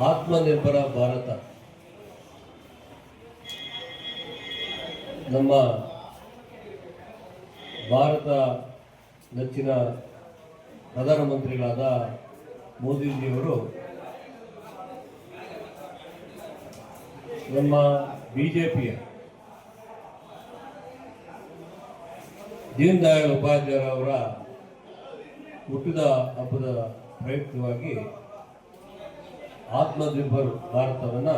ಆತ್ಮನಿರ್ಭರ ಭಾರತ. ನಮ್ಮ ಭಾರತ ನೆಚ್ಚಿನ ಪ್ರಧಾನಮಂತ್ರಿಗಳಾದ ಮೋದಿಜಿಯವರು ನಮ್ಮ ಬಿ ಜೆ ಪಿಯ ದೀನ್ ದಯಾಳ್ ಉಪಾಧ್ಯಾಯ ಅವರ ಹುಟ್ಟಿದ ಹಬ್ಬದ ಪ್ರಯುಕ್ತವಾಗಿ ಆತ್ಮನಿರ್ಭರ್ ಭಾರತವನ್ನು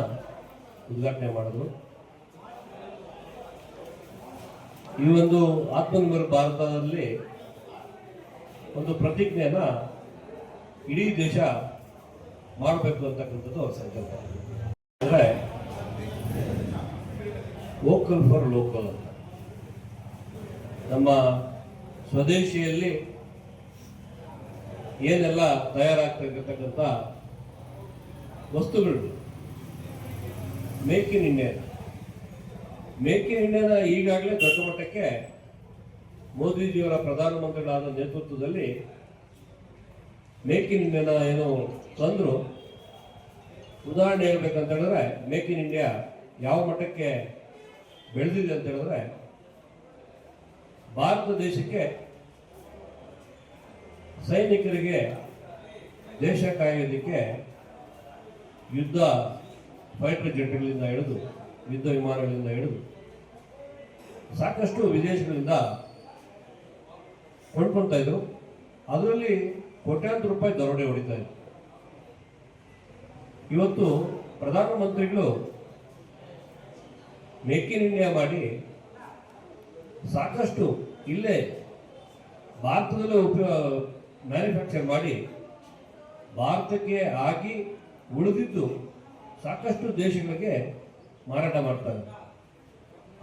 ಉದ್ಘಾಟನೆ ಮಾಡಿದ್ರು. ಈ ಒಂದು ಆತ್ಮನಿರ್ಭರ್ ಭಾರತದಲ್ಲಿ ಒಂದು ಪ್ರತಿಜ್ಞೆಯನ್ನ ಇಡೀ ದೇಶ ಮಾಡಬೇಕು ಅಂತಕ್ಕಂಥದ್ದು ಅವ್ರ ಸಂಕಲ್ಪ. ಅಂದರೆ ವೋಕಲ್ ಫಾರ್ ಲೋಕಲ್ ಅಂತ. ನಮ್ಮ ಸ್ವದೇಶಿಯಲ್ಲಿ ಏನೆಲ್ಲ ತಯಾರಾಗ್ತಿರ್ತಕ್ಕಂಥ ವಸ್ತುಗಳು. Make in India. Make in ಇಂಡಿಯಾದ ಈಗಾಗಲೇ ದೊಡ್ಡ ಮಟ್ಟಕ್ಕೆ ಮೋದಿಜಿಯವರ ಪ್ರಧಾನಮಂತ್ರಿಗಳಾದ ನೇತೃತ್ವದಲ್ಲಿ ಮೇಕ್ ಇನ್ ಇಂಡಿಯಾನ ಏನು ತಂದರು. ಉದಾಹರಣೆ ಹೇಳ್ಬೇಕಂತ ಹೇಳಿದ್ರೆ ಮೇಕ್ ಇನ್ ಇಂಡಿಯಾ ಯಾವ ಮಟ್ಟಕ್ಕೆ ಬೆಳೆದಿದೆ ಅಂತ ಹೇಳಿದ್ರೆ ಭಾರತ ದೇಶಕ್ಕೆ ಸೈನಿಕರಿಗೆ ದೇಶ ಕಾಯೋದಕ್ಕೆ ಯುದ್ಧ ಫೈಟರ್ ಜೆಟ್ಗಳಿಂದ ಹಿಡಿದು ಯುದ್ಧ ವಿಮಾನಗಳಿಂದ ಹಿಡಿದು ಸಾಕಷ್ಟು ವಿದೇಶಗಳಿಂದ ಕೊಂಡ್ಕೊಳ್ತಾ ಇದ್ರು. ಅದರಲ್ಲಿ ಕೋಟ್ಯಾಂತರ ರೂಪಾಯಿ ದರೋಡೆ ಹೊಡಿತಾ ಇದ್ರು ಇವತ್ತು ಪ್ರಧಾನಮಂತ್ರಿಗಳು ಮೇಕ್ ಇನ್ ಇಂಡಿಯಾ ಮಾಡಿ ಸಾಕಷ್ಟು ಇಲ್ಲೇ ಭಾರತದಲ್ಲೇ ಉಪಯೋಗ ಮ್ಯಾನುಫ್ಯಾಕ್ಚರ್ ಮಾಡಿ ಭಾರತಕ್ಕೆ ಆಗಿ ಉಳಿದಿದ್ದು ಸಾಕಷ್ಟು ದೇಶಗಳಿಗೆ ಮಾರಾಟ ಮಾಡ್ತಾರೆ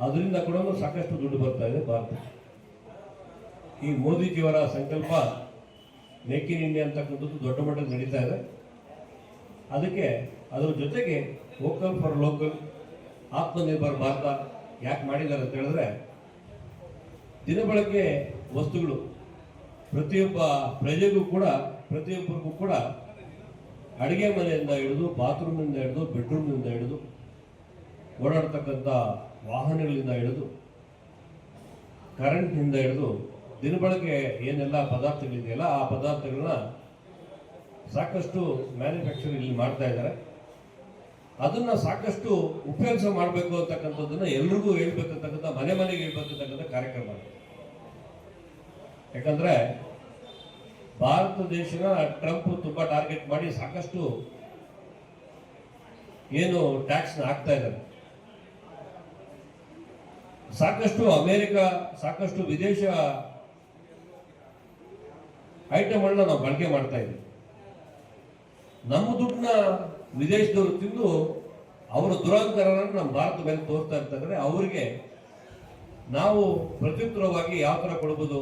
ಅದರಿಂದ ಕೂಡ ಸಾಕಷ್ಟು ದುಡ್ಡು ಬರ್ತಾ ಇದೆ ಭಾರತ. ಈ ಮೋದಿಜಿಯವರ ಸಂಕಲ್ಪ ಮೇಕ್ ಇನ್ ಇಂಡಿಯಾ ಅಂತಕ್ಕಂಥದ್ದು ದೊಡ್ಡ ಮಟ್ಟದಲ್ಲಿ ನಡೀತಾ ಇದೆ. ಅದಕ್ಕೆ ಅದರ ಜೊತೆಗೆ vocal for local, Atmanirbhar Bharat ಯಾಕೆ ಮಾಡಿದ್ದಾರೆ ಅಂತ ಹೇಳಿದ್ರೆ ದಿನಬಳಕೆ ವಸ್ತುಗಳು ಪ್ರತಿಯೊಬ್ಬ ಪ್ರಜೆಗೂ ಕೂಡ, ಪ್ರತಿಯೊಬ್ಬರಿಗೂ ಕೂಡ ಅಡಿಗೆ ಮನೆಯಿಂದ ಹಿಡಿದು ಬಾತ್ರೂಮಿಂದ ಹಿಡಿದು ಬೆಡ್ರೂಮ್ನಿಂದ ಹಿಡಿದು ಓಡಾಡ್ತಕ್ಕಂಥ ವಾಹನಗಳಿಂದ ಹಿಡಿದು ಕರೆಂಟ್ನಿಂದ ಹಿಡಿದು ದಿನಬಳಕೆ ಏನೆಲ್ಲ ಪದಾರ್ಥಗಳಿದೆಯಲ್ಲ ಆ ಪದಾರ್ಥಗಳನ್ನ ಸಾಕಷ್ಟು ಮ್ಯಾನುಫ್ಯಾಕ್ಚರ್ ಇಲ್ಲಿ ಮಾಡ್ತಾ ಇದ್ದಾರೆ ಅದನ್ನ ಸಾಕಷ್ಟು ಉಪಯೋಗ ಮಾಡಬೇಕು ಅಂತಕ್ಕಂಥದ್ದನ್ನ ಎಲ್ರಿಗೂ ಹೇಳ್ಬೇಕಂತಕ್ಕಂಥ, ಮನೆ ಮನೆಗೆ ಹೇಳ್ಬೇಕಂತಕ್ಕಂಥ ಕಾರ್ಯಕ್ರಮ. ಯಾಕಂದ್ರೆ ಭಾರತ ದೇಶನ ಟ್ರಂಪ್ ತುಂಬಾ ಟಾರ್ಗೆಟ್ ಮಾಡಿ ಸಾಕಷ್ಟು ಏನು ಟ್ಯಾಕ್ಸ್ ಹಾಕ್ತಾ ಇದ್ದಾರೆ. ಸಾಕಷ್ಟು ಅಮೆರಿಕ, ಸಾಕಷ್ಟು ವಿದೇಶ ಐಟಮ್ಗಳನ್ನ ನಾವು ಬಳಕೆ ಮಾಡ್ತಾ ಇದ್ದೀವಿ. ನಮ್ಮ ದುಡ್ಡನ್ನ ವಿದೇಶದವರು ತಿಂದು ಅವರ ದುರಂತರವನ್ನು ನಮ್ಮ ಭಾರತ ಮೇಲೆ ತೋರ್ತಾ ಇರ್ತಾರೆ ಅವರಿಗೆ ನಾವು ಪ್ರತ್ಯುತ್ತರವಾಗಿ ಯಾವ ಥರ ಕೊಡ್ಬೋದು?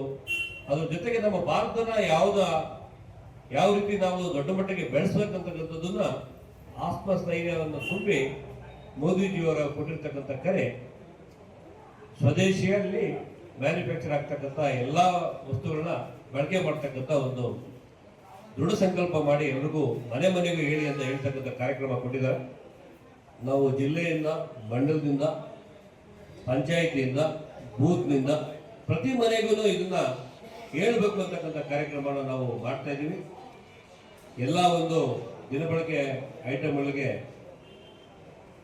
ಅದ್ರ ಜೊತೆಗೆ ನಮ್ಮ ಭಾರತನ ಯಾವ್ದ, ಯಾವ ರೀತಿ ನಾವು ದೊಡ್ಡ ಮಟ್ಟಿಗೆ ಬೆಳೆಸ್ಬೇಕಂತಕ್ಕಂಥದ್ದನ್ನ ಆತ್ಮಸ್ಥೈರ್ಯವನ್ನು ತುಂಬಿ ಮೋದಿಜಿಯವರ ಕೊಟ್ಟಿರ್ತಕ್ಕಂಥ ಕರೆ, ಸ್ವದೇಶಿಯಲ್ಲಿ ಮ್ಯಾನುಫ್ಯಾಕ್ಚರ್ ಆಗ್ತಕ್ಕಂಥ ಎಲ್ಲ ವಸ್ತುಗಳನ್ನ ಬಳಕೆ ಮಾಡ್ತಕ್ಕಂಥ ಒಂದು ದೃಢ ಸಂಕಲ್ಪ ಮಾಡಿ ಎಲ್ರಿಗೂ ಮನೆ ಮನೆಗೂ ಹೇಳಿ ಅಂತ ಹೇಳ್ತಕ್ಕಂಥ ಕಾರ್ಯಕ್ರಮ ಕೊಟ್ಟಿದ್ದಾರೆ. ನಾವು ಜಿಲ್ಲೆಯಿಂದ, ಮಂಡಲದಿಂದ, ಪಂಚಾಯಿತಿಯಿಂದ, ಬೂತ್ನಿಂದ ಪ್ರತಿ ಮನೆಗೂ ಇದನ್ನ ಹೇಳ್ಬೇಕು ಅಂತಕ್ಕಂಥ ಕಾರ್ಯಕ್ರಮವನ್ನು ನಾವು ಮಾಡ್ತಾ ಇದ್ದೀವಿ. ಎಲ್ಲ ಒಂದು ದಿನಬಳಕೆ ಐಟಮ್ಗಳಿಗೆ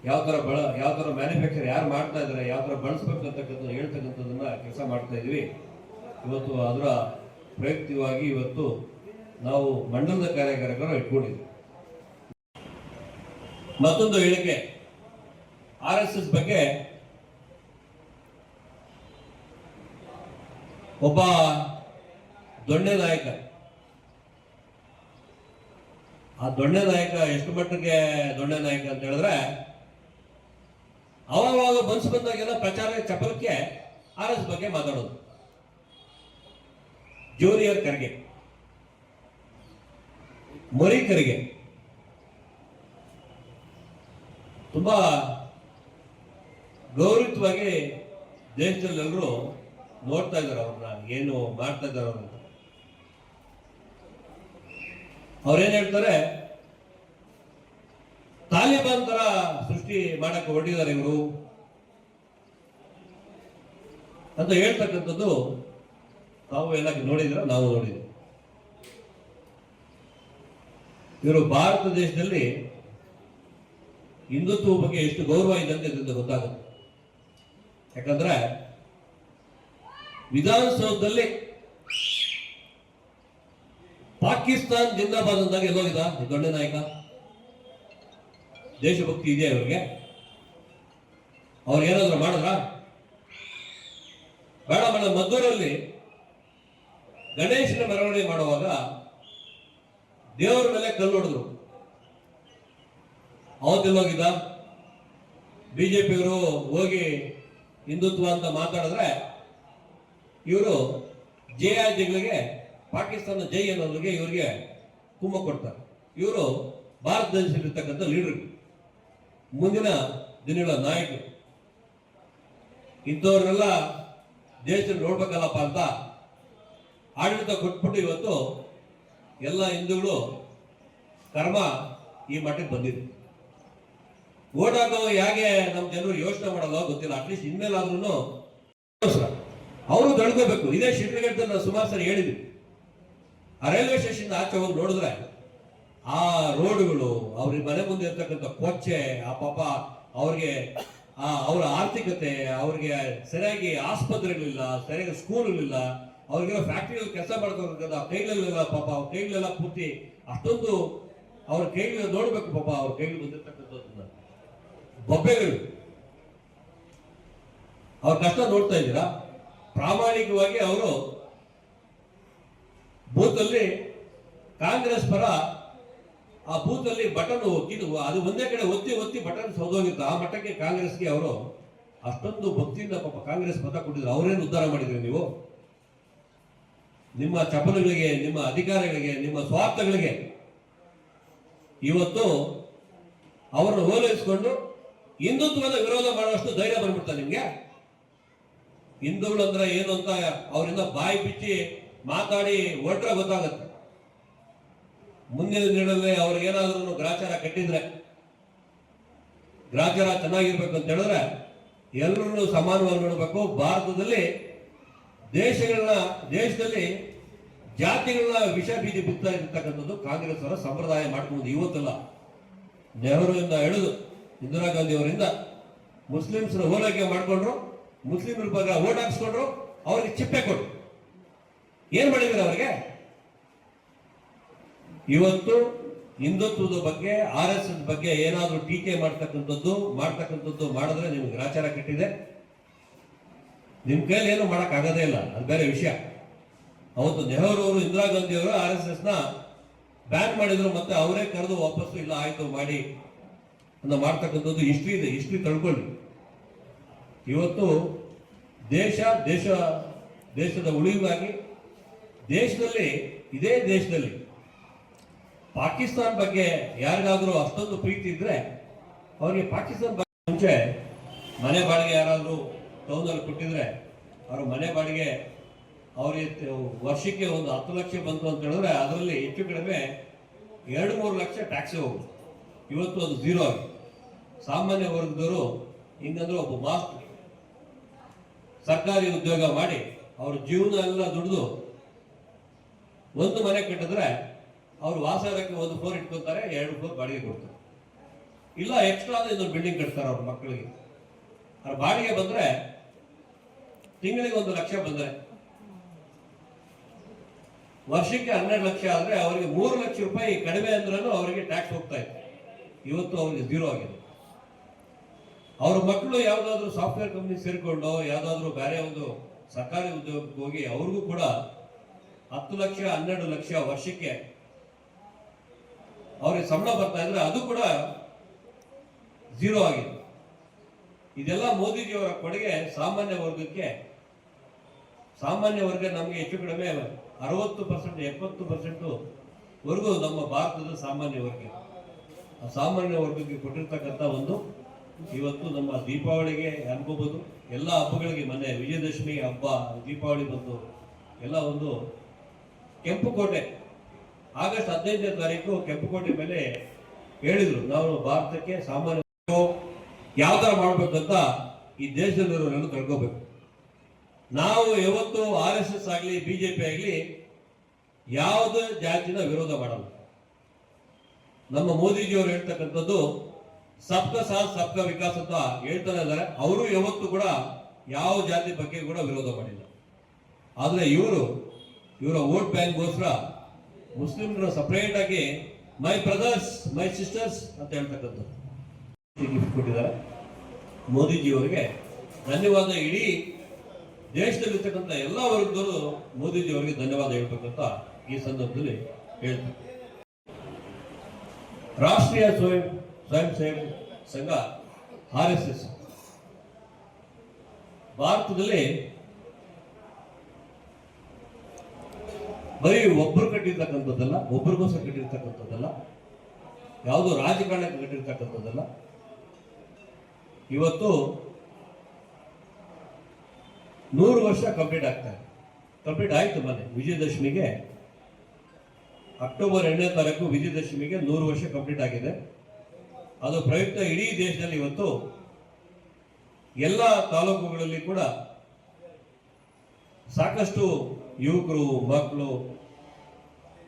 ಯಾವ ಥರ ಬಳ, ಯಾವ ಥರ ಮ್ಯಾನುಫ್ಯಾಕ್ಚರ್ ಯಾರು ಮಾಡ್ತಾ ಇದ್ದಾರೆ ಯಾವ ಥರ ಬಳಸ್ಬೇಕು ಅಂತಕ್ಕಂಥ ಹೇಳ್ತಕ್ಕಂಥದ್ದನ್ನು ಕೆಲಸ ಮಾಡ್ತಾ ಇದ್ದೀವಿ. ಇವತ್ತು ಅದರ ಪ್ರಯುಕ್ತವಾಗಿ ಇವತ್ತು ನಾವು ಮಂಡಲದ ಕಾರ್ಯಕರ್ತರು ಇಟ್ಕೊಂಡಿದ್ದೀವಿ. ಮತ್ತೊಂದು ಹೇಳಿಕೆ, ಆರ್ ಎಸ್ ಎಸ್ ಬಗ್ಗೆ ಒಬ್ಬ ದೊಣ್ಣೆ ನಾಯಕ ಆ ದೊಣ್ಣೆ ನಾಯಕ ಎಷ್ಟು ಮಟ್ಟಿಗೆ ದೊಣ್ಣೆ ನಾಯಕ ಅಂತ ಹೇಳಿದ್ರೆ ಅವಾಗ ಮನ್ಸು ಬಂದಾಗೆಲ್ಲ ಪ್ರಚಾರ, ಚಪಲಕ್ಕೆ ಆರ್ ಎಸ್ ಬಗ್ಗೆ ಮಾತಾಡೋದು. ಜೂನಿಯರ್ ಖರ್ಗೆ ಮರಿ ಖರ್ಗೆ ತುಂಬಾ ಗೌರವಿತವಾಗಿ ದೇಶದಲ್ಲೆಲ್ಲರೂ ನೋಡ್ತಾ ಇದ್ದಾರೆ ಅವ್ರನ್ನ, ಏನು ಮಾಡ್ತಾ ಇದ್ದಾರೆ ಅವ್ರನ್ನ ಅವ್ರೇನ್ ಹೇಳ್ತಾರೆ? ತಾಲಿಬಾನ್ ತರ ಸೃಷ್ಟಿ ಮಾಡಕ್ಕೆ ಹೊರಟಿದ್ದಾರೆ ಇವರು. ಅಂತ ಹೇಳ್ತಕ್ಕಂಥದ್ದು ತಾವು ಎಲ್ಲ ನೋಡಿದ್ರ ನಾವು ನೋಡಿದ್ವಿ ಇವರು ಭಾರತ ದೇಶದಲ್ಲಿ ಹಿಂದುತ್ವ ಬಗ್ಗೆ ಎಷ್ಟು ಗೌರವ ಇದೆ ಅಂತ ಇದರಿಂದ ಗೊತ್ತಾಗುತ್ತೆ. ಯಾಕಂದ್ರೆ ವಿಧಾನಸೌಧದಲ್ಲಿ ಪಾಕಿಸ್ತಾನ್ ಜಿಂದಾಬಾದ್ ಅಂದಾಗ ಎಲ್ಲೋಗಿದ ದೊಡ್ಡ ನಾಯಕ. ದೇಶಭಕ್ತಿ ಇದೆಯಾ ಇವ್ರಿಗೆ? ಅವ್ರು ಏನಾದ್ರು ಮಾಡಲ್ಲ ಬೇಡ ಮೇಡಮ್ ಮದ್ದೂರಲ್ಲಿ ಗಣೇಶನ ಮೆರವಣಿಗೆ ಮಾಡುವಾಗ ದೇವರ ಮೇಲೆ ಕಲ್ಲು ಹೊಡೆದ್ರು. ಅವತ್ತೆಲ್ಲೋಗಿದ್ದ ಬಿಜೆಪಿಯವರು ಹೋಗಿ ಹಿಂದುತ್ವ ಅಂತ ಮಾತಾಡಿದ್ರೆ ಇವರು ಜೆ ಜಿಗಳಿಗೆ ಪಾಕಿಸ್ತಾನ ಜೈ ಅನ್ನೋದ್ರಿಗೆ ಇವರಿಗೆ ಕುಂಭ ಕೊಡ್ತಾರೆ. ಇವರು ಭಾರತ ದೇಶದಲ್ಲಿರ್ತಕ್ಕಂಥ ಲೀಡರ್ ಮುಂದಿನ ದಿನಗಳ ನಾಯಕರು. ಇಂಥವ್ರನ್ನೆಲ್ಲ ದೇಶದಲ್ಲಿ ನೋಡ್ಬೇಕಲ್ಲಪ್ಪ ಅಂತ ಆಡಳಿತ ಕೊಟ್ಬಿಟ್ಟು ಇವತ್ತು ಎಲ್ಲ ಹಿಂದೂಗಳು ಕರ್ಮ ಈ ಮಟ್ಟಕ್ಕೆ ಬಂದಿದೆ ಹಾಕೋ ಹೇಗೆ ನಮ್ಮ ಜನರು ಯೋಚನೆ ಮಾಡಲ್ಲ ಗೊತ್ತಿಲ್ಲ. ಅಟ್ಲೀಸ್ಟ್ ಇನ್ಮೇಲಾದ್ರೂ ಅವರು ತಡ್ಕೋಬೇಕು ಇದೇ ಶಿಡ್ಲಘಟ್ಟದಲ್ಲಿ ನಾನು ಸುಮಾರು ಸರಿ ಹೇಳಿದ್ವಿ ಆ ರೈಲ್ವೆ ಸ್ಟೇಷನ್ ಆಚೆ ಹೋಗಿ ನೋಡಿದ್ರೆ ಆ ರೋಡ್ಗಳು, ಅವ್ರಿಗೆ ಮನೆ ಮುಂದೆ ಇರ್ತಕ್ಕಂಥ ಕೊಚ್ಚೆ, ಆ ಪಾಪ ಅವ್ರಿಗೆ, ಆ ಅವರ ಆರ್ಥಿಕತೆ, ಅವ್ರಿಗೆ ಸರಿಯಾಗಿ ಆಸ್ಪತ್ರೆಗಳಿಲ್ಲ, ಸರಿಯಾಗಿ ಸ್ಕೂಲ್ಗಳಿಲ್ಲ ಅವ್ರಿಗೆ ಫ್ಯಾಕ್ಟ್ರಿಗಳು ಕೆಲಸ ಮಾಡ್ಕೋಬೇಕಂತ ಕೈಗಳೆಲ್ಲ ಪಾಪ, ಅವ್ರ ಕೈಗಳೆಲ್ಲ ಪೂರ್ತಿ ಅಷ್ಟೊಂದು ಅವ್ರ ಕೈಗಳು ನೋಡ್ಬೇಕು ಪಾಪ, ಅವ್ರ ಕೈಗಳು ಬಂದಿರ್ತಕ್ಕಂಥದ್ದನ್ನ ಬೊಬ್ಬೆಗಳು. ಅವ್ರ ಕಷ್ಟ ನೋಡ್ತಾ ಇದ್ದೀರಾ? ಪ್ರಾಮಾಣಿಕವಾಗಿ ಅವರು ಬೂತಲ್ಲಿ ಕಾಂಗ್ರೆಸ್ ಪರ ಆ ಬೂತಲ್ಲಿ ಬಟನ್ ಒತ್ತಿದ್ದು ಅದು ಒಂದೇ ಕಡೆ ಒತ್ತಿ ಒತ್ತಿ ಬಟನ್ ಸೌದೋಗಿತ್ತು. ಆ ಮಟ್ಟಕ್ಕೆ ಕಾಂಗ್ರೆಸ್ಗೆ ಅವರು ಅಷ್ಟೊಂದು ಭಕ್ತಿಯಿಂದ ಪಾಪ ಕಾಂಗ್ರೆಸ್ ಮತ ಕೊಟ್ಟಿದ್ರು. ಅವರೇನು ಉದ್ಧಾರ ಮಾಡಿದ್ರಿ ನೀವು? ನಿಮ್ಮ ಚಪಲಗಳಿಗೆ, ನಿಮ್ಮ ಅಧಿಕಾರಗಳಿಗೆ, ನಿಮ್ಮ ಸ್ವಾರ್ಥಗಳಿಗೆ ಇವತ್ತು ಅವರನ್ನು ಓಲೈಸಿಕೊಂಡು ಹಿಂದುತ್ವದ ವಿರೋಧ ಮಾಡುವಷ್ಟು ಧೈರ್ಯ ಬಂದ್ಬಿಡ್ತಾ ನಿಮ್ಗೆ? ಹಿಂದೂಗಳು ಅಂದ್ರೆ ಏನು ಅಂತ ಅವರಿಂದ ಬಾಯಿ ಬಿಚ್ಚಿ ಮಾತಾಡಿ ಹೊರಟ್ರೆ ಗೊತ್ತಾಗತ್ತೆ. ಮುಂದಿನ ದಿನದಲ್ಲಿ ಅವ್ರಿಗೇನಾದ್ರೂ ಗ್ರಾಚಾರ ಕಟ್ಟಿದ್ರೆ, ಗ್ರಾಚಾರ ಚೆನ್ನಾಗಿರ್ಬೇಕು ಅಂತ ಹೇಳಿದ್ರೆ ಎಲ್ಲರನ್ನು ಸಮಾನವಾಗಿ ನೋಡಬೇಕು. ಭಾರತದಲ್ಲಿ ದೇಶಗಳನ್ನ, ದೇಶದಲ್ಲಿ ಜಾತಿಗಳನ್ನ ವಿಷ ಬೀಜ ಬಿತ್ತಾ ಇರ್ತಕ್ಕಂಥದ್ದು ಕಾಂಗ್ರೆಸ್ ಅವರ ಸಂಪ್ರದಾಯ ಮಾಡ್ಕೊಂಡು ಇವತ್ತಲ್ಲ. ನೆಹರುವಿಂದ ಹಿಡಿದು ಇಂದಿರಾ ಗಾಂಧಿ ಅವರಿಂದ ಮುಸ್ಲಿಮ್ಸ್ನ ಹೋಲೈಕೆ ಮಾಡಿಕೊಂಡ್ರು ಮುಸ್ಲಿಮರ ಬಗ್ಗೆ ಓಟ್ ಹಾಕ್ಸ್ಕೊಂಡ್ರು, ಅವ್ರಿಗೆ ಚಿಪ್ಪೆ ಕೊಟ್ರು. ಏನ್ ಮಾಡಿದ್ರು ಅವ್ರಿಗೆ? ಇವತ್ತು ಹಿಂದುತ್ವದ ಬಗ್ಗೆ, ಆರ್ ಎಸ್ ಎಸ್ ಬಗ್ಗೆ ಏನಾದ್ರೂ ಟೀಕೆ ಮಾಡ್ತಕ್ಕಂಥದ್ದು ಮಾಡ್ತಕ್ಕಂಥದ್ದು ಮಾಡಿದ್ರೆ ನಿಮ್ಗೆ ಗ್ರಾಚಾರ ಕಟ್ಟಿದೆ. ನಿಮ್ ಕೈಲಿ ಏನು ಮಾಡಕ್ ಆಗೋದೇ ಇಲ್ಲ, ಅದು ಬೇರೆ ವಿಷಯ. ಅವತ್ತು ನೆಹರು ಅವರು, ಇಂದಿರಾ ಗಾಂಧಿ ಅವರು ಆರ್ ಎಸ್ ಎಸ್ನ ಬ್ಯಾನ್ ಮಾಡಿದ್ರು ಮತ್ತೆ ಅವರೇ ಕರೆದು ವಾಪಸ್ಸು ಇಲ್ಲ, ಆಯ್ತು ಮಾಡಿ ಅಂತ ಮಾಡ್ತಕ್ಕಂಥದ್ದು ಹಿಸ್ಟ್ರಿ ಇದೆ ಹಿಸ್ಟ್ರಿ ತಳ್ಕೊಳ್ಳಿ. ಇವತ್ತು ದೇಶ ದೇಶ, ದೇಶದ ಉಳಿವಿಗಾಗಿ ದೇಶದಲ್ಲಿ, ಇದೇ ದೇಶದಲ್ಲಿ ಪಾಕಿಸ್ತಾನ ಬಗ್ಗೆ ಯಾರಿಗಾದ್ರೂ ಅಷ್ಟೊಂದು ಪ್ರೀತಿ ಇದ್ರೆ ಅವರಿಗೆ ಪಾಕಿಸ್ತಾನ ಮುಂಚೆ ಮನೆ ಬಾಡಿಗೆ ಯಾರಾದರೂ ಟೌನಲ್ಲಿ ಕೊಟ್ಟಿದ್ರೆ ಅವ್ರ ಮನೆ ಬಾಡಿಗೆ ಅವ್ರಿಗೆ ವರ್ಷಕ್ಕೆ ಒಂದು ಹತ್ತು ಲಕ್ಷ ಬಂತು ಅಂತ ಹೇಳಿದ್ರೆ ಅದರಲ್ಲಿ ಹೆಚ್ಚು ಕಡಿಮೆ ಎರಡು ಮೂರು ಲಕ್ಷ ಟ್ಯಾಕ್ಸ್ ಹೋಗುತ್ತೆ. ಇವತ್ತು ಅದು ಝೀರೋ ಆಗಿದೆ. ಸಾಮಾನ್ಯ ವರ್ಗದವರು ಹಿಂಗಂದ್ರೆ ಒಬ್ಬ ಮಾಸ್ಟರ್ ಸರ್ಕಾರಿ ಉದ್ಯೋಗ ಮಾಡಿ ಅವ್ರ ಜೀವನ ಎಲ್ಲ ದುಡಿದು ಒಂದು ಮನೆ ಕಟ್ಟಿದ್ರೆ ಅವ್ರು ವಾಸಕ್ಕೆ ಒಂದು ಫ್ಲೋರ್ ಇಟ್ಕೊತಾರೆ ಎರಡು ಫ್ಲೋರ್ ಬಾಡಿಗೆ ಕೊಡ್ತಾರೆ. ಇಲ್ಲ ಎಕ್ಸ್ಟ್ರಾ ಅಂದ್ರೆ ಇನ್ನೊಂದು ಬಿಲ್ಡಿಂಗ್ ಕಟ್ತಾರೆ ಅವ್ರ ಮಕ್ಕಳಿಗೆ. ಅವ್ರ ಬಾಡಿಗೆ ಬಂದ್ರೆ ತಿಂಗಳಿಗೆ ಒಂದು ಲಕ್ಷ ಬಂದ್ರೆ. ವರ್ಷಕ್ಕೆ ಹನ್ನೆರಡು ಲಕ್ಷ ಆದ್ರೆ ಅವರಿಗೆ ಮೂರು ಲಕ್ಷ ರೂಪಾಯಿ ಕಡಿಮೆ ಅಂದ್ರೂ ಅವರಿಗೆ ಟ್ಯಾಕ್ಸ್ ಹೋಗ್ತಾ ಇತ್ತು ಇವತ್ತು ಅವರಿಗೆ ಝೀರೋ ಆಗಿದೆ. ಅವ್ರ ಮಕ್ಕಳು ಯಾವ್ದಾದ್ರು ಸಾಫ್ಟ್ವೇರ್ ಕಂಪ್ನಿ ಸೇರಿಕೊಂಡು, ಯಾವ್ದಾದ್ರು ಬೇರೆ ಒಂದು ಸರ್ಕಾರಿ ಉದ್ಯೋಗಕ್ಕೆ ಹೋಗಿ, ಅವ್ರಿಗೂ ಕೂಡ ಹತ್ತು ಲಕ್ಷ, ಹನ್ನೆರಡು ಲಕ್ಷ ವರ್ಷಕ್ಕೆ ಅವ್ರಿಗೆ ಸಂಬಳ ಬರ್ತಾ ಇದ್ರೆ ಅದು ಕೂಡ ಝೀರೋ ಆಗಿದೆ. ಇದೆಲ್ಲ ಮೋದಿಜಿಯವರ ಕೊಡುಗೆ ಸಾಮಾನ್ಯ ವರ್ಗಕ್ಕೆ, ಸಾಮಾನ್ಯ ವರ್ಗ ನಮಗೆ ಹೆಚ್ಚು ಕಡಿಮೆ ಅರವತ್ತು ಪರ್ಸೆಂಟ್, ಎಪ್ಪತ್ತು ಪರ್ಸೆಂಟ್ ವರ್ಗು ನಮ್ಮ ಭಾರತದ ಸಾಮಾನ್ಯ ವರ್ಗ. ಆ ಸಾಮಾನ್ಯ ವರ್ಗಕ್ಕೆ ಕೊಟ್ಟಿರ್ತಕ್ಕಂಥ ಒಂದು, ಇವತ್ತು ನಮ್ಮ ದೀಪಾವಳಿಗೆ ಅನ್ಕೋಬಹುದು ಎಲ್ಲ ಹಬ್ಬಗಳಿಗೆ ಮೊನ್ನೆ ವಿಜಯದಶಮಿ ಹಬ್ಬ, ದೀಪಾವಳಿ ಬಂತು ಎಲ್ಲ ಒಂದು ಕೆಂಪುಕೋಟೆ. ಆಗಸ್ಟ್ ಹದಿನೈದನೇ ತಾರೀಕು ಕೆಂಪುಕೋಟೆ ಮೇಲೆ ಹೇಳಿದ್ರು, ನಾವು ಭಾರತಕ್ಕೆ ಸಾಮಾನ್ಯ ಯಾವ ಥರ ಮಾಡ್ಬೇಕಂತ ಈ ದೇಶದಲ್ಲಿರೋರೆಲ್ಲ ತಿಳ್ಕೋಬೇಕು ನಾವು ಯಾವತ್ತು ಆರ್ ಎಸ್ ಎಸ್ ಆಗಲಿ ಬಿಜೆಪಿ ಆಗಲಿ ಯಾವುದೇ ಜಾತಿನ ವಿರೋಧ ಮಾಡಲ್ಲ. ನಮ್ಮ ಮೋದಿಜಿಯವರು ಹೇಳ್ತಕ್ಕಂಥದ್ದು, ಸಬ್ಕ ಸಾಥ್, ಸಬ್ಕ ವಿಕಾಸ್ ಅಂತ ಹೇಳ್ತಾನೆ ಇದ್ದಾರೆ. ಅವರು ಯಾವತ್ತೂ ಕೂಡ ಯಾವ ಜಾತಿ ಬಗ್ಗೆ ಕೂಡ ವಿರೋಧ ಮಾಡಿಲ್ಲ. ಆದರೆ ಇವರು ಇವರ ವೋಟ್ ಬ್ಯಾಂಕ್ಗೋಸ್ಕರ ಸಪರೇಟ್ ಆಗಿ ಮೈ ಬ್ರದರ್ಸ್ ಮೈ ಸಿಸ್ಟರ್ಸ್ ಅಂತ ಹೇಳ್ತಕ್ಕಂಥದ್ದು. ಗಿಫ್ಟ್ ಕೊಟ್ಟಿದ್ದಾರೆ. ಮೋದಿಜಿಯವರಿಗೆ ಧನ್ಯವಾದ ಇಡೀ ದೇಶದಲ್ಲಿರ್ತಕ್ಕಂಥ ಎಲ್ಲ ವರ್ಗದವರು ಮೋದಿಜಿಯವರಿಗೆ ಧನ್ಯವಾದ ಹೇಳ್ಬೇಕಂತ ಈ ಸಂದರ್ಭದಲ್ಲಿ ಹೇಳ್ತಾರೆ. ರಾಷ್ಟ್ರೀಯ ಸ್ವಯಂ ಸ್ವಯಂ ಸೇವೆ ಸಂಘ, ಆರ್ ಎಸ್ ಎಸ್. ಭಾರತದಲ್ಲಿ ಬರೀ ಒಬ್ಬರು ಕಟ್ಟಿರ್ತಕ್ಕಂಥದ್ದಲ್ಲ, ಒಬ್ರಿಗೋಸ್ಕರ ಕಟ್ಟಿರ್ತಕ್ಕಂಥದ್ದಲ್ಲ, ಯಾವುದೋ ರಾಜಕಾರಣಕ್ಕೆ ಕಟ್ಟಿರ್ತಕ್ಕಂಥದ್ದಲ್ಲ. ಇವತ್ತು ನೂರು ವರ್ಷ ಕಂಪ್ಲೀಟ್ ಆಗ್ತಾರೆ ಕಂಪ್ಲೀಟ್ ಆಯ್ತು ಮನೆ. ವಿಜಯದಶಮಿಗೆ ಅಕ್ಟೋಬರ್ ಎರಡನೇ ತಾರೀಕು ವಿಜಯದಶಮಿಗೆ ನೂರು ವರ್ಷ ಕಂಪ್ಲೀಟ್ ಆಗಿದೆ. ಅದು ಪ್ರಯುಕ್ತ ಇಡೀ ದೇಶದಲ್ಲಿ ಇವತ್ತು ಎಲ್ಲ ತಾಲೂಕುಗಳಲ್ಲಿ ಕೂಡ ಸಾಕಷ್ಟು ಯುವಕರು, ಮಕ್ಕಳು,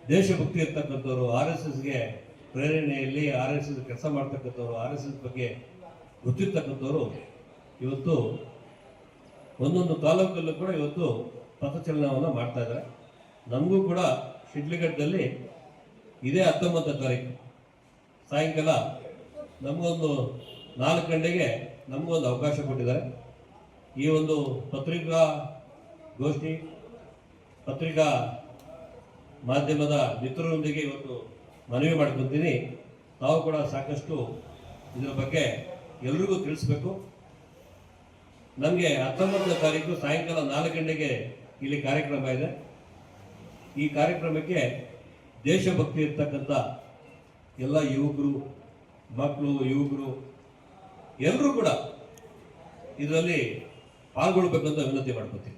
ದೇಶಭಕ್ತಿ ಇರ್ತಕ್ಕಂಥವ್ರು, ಆರ್ ಎಸ್ ಎಸ್ಗೆ ಪ್ರೇರಣೆಯಲ್ಲಿ ಆರ್ ಎಸ್ ಎಸ್ ಕೆಲಸ ಮಾಡ್ತಕ್ಕಂಥವ್ರು, ಆರ್ ಎಸ್ ಎಸ್ ಬಗ್ಗೆ ಗೊತ್ತಿರ್ತಕ್ಕಂಥವ್ರು ಇವತ್ತು ಒಂದೊಂದು ತಾಲೂಕಲ್ಲೂ ಕೂಡ ಇವತ್ತು ಪಥಚಲನವನ್ನು ಮಾಡ್ತಾ ಇದ್ದಾರೆ. ನಮಗೂ ಕೂಡ ಶಿಡ್ಲಿಘಟ್ಟದಲ್ಲಿ ಇದೇ ಹತ್ತೊಂಬತ್ತು ತಾರೀಕು. ಸಾಯಂಕಾಲ ನಮಗೊಂದು ನಾಲ್ಕು ಗಂಟೆಗೆ ನಮಗೊಂದು ಅವಕಾಶ ಕೊಟ್ಟಿದ್ದಾರೆ. ಈ ಒಂದು ಪತ್ರಿಕಾ ಗೋಷ್ಠಿ ಪತ್ರಿಕಾ ಮಾಧ್ಯಮದ ಮಿತ್ರರೊಂದಿಗೆ ಇವತ್ತು ಮನವಿ ಮಾಡ್ಕೊತೀನಿ. ತಾವು ಕೂಡ ಸಾಕಷ್ಟು ಇದರ ಬಗ್ಗೆ ಎಲ್ರಿಗೂ ತಿಳಿಸ್ಬೇಕು. ನಮಗೆ ಹತ್ತೊಂಬತ್ತನೇ ತಾರೀಕು ಸಾಯಂಕಾಲ ನಾಲ್ಕು ಗಂಟೆಗೆ ಇಲ್ಲಿ ಕಾರ್ಯಕ್ರಮ ಇದೆ. ಈ ಕಾರ್ಯಕ್ರಮಕ್ಕೆ ದೇಶಭಕ್ತಿ ಇರ್ತಕ್ಕಂಥ ಎಲ್ಲ ಯುವಕರು, ಮಕ್ಕಳು, ಯುವಕರು ಎಲ್ಲರೂ ಕೂಡ ಇದರಲ್ಲಿ ಪಾಲ್ಗೊಳ್ಬೇಕಂತ ವಿನಂತಿ ಮಾಡ್ಕೊತೀನಿ.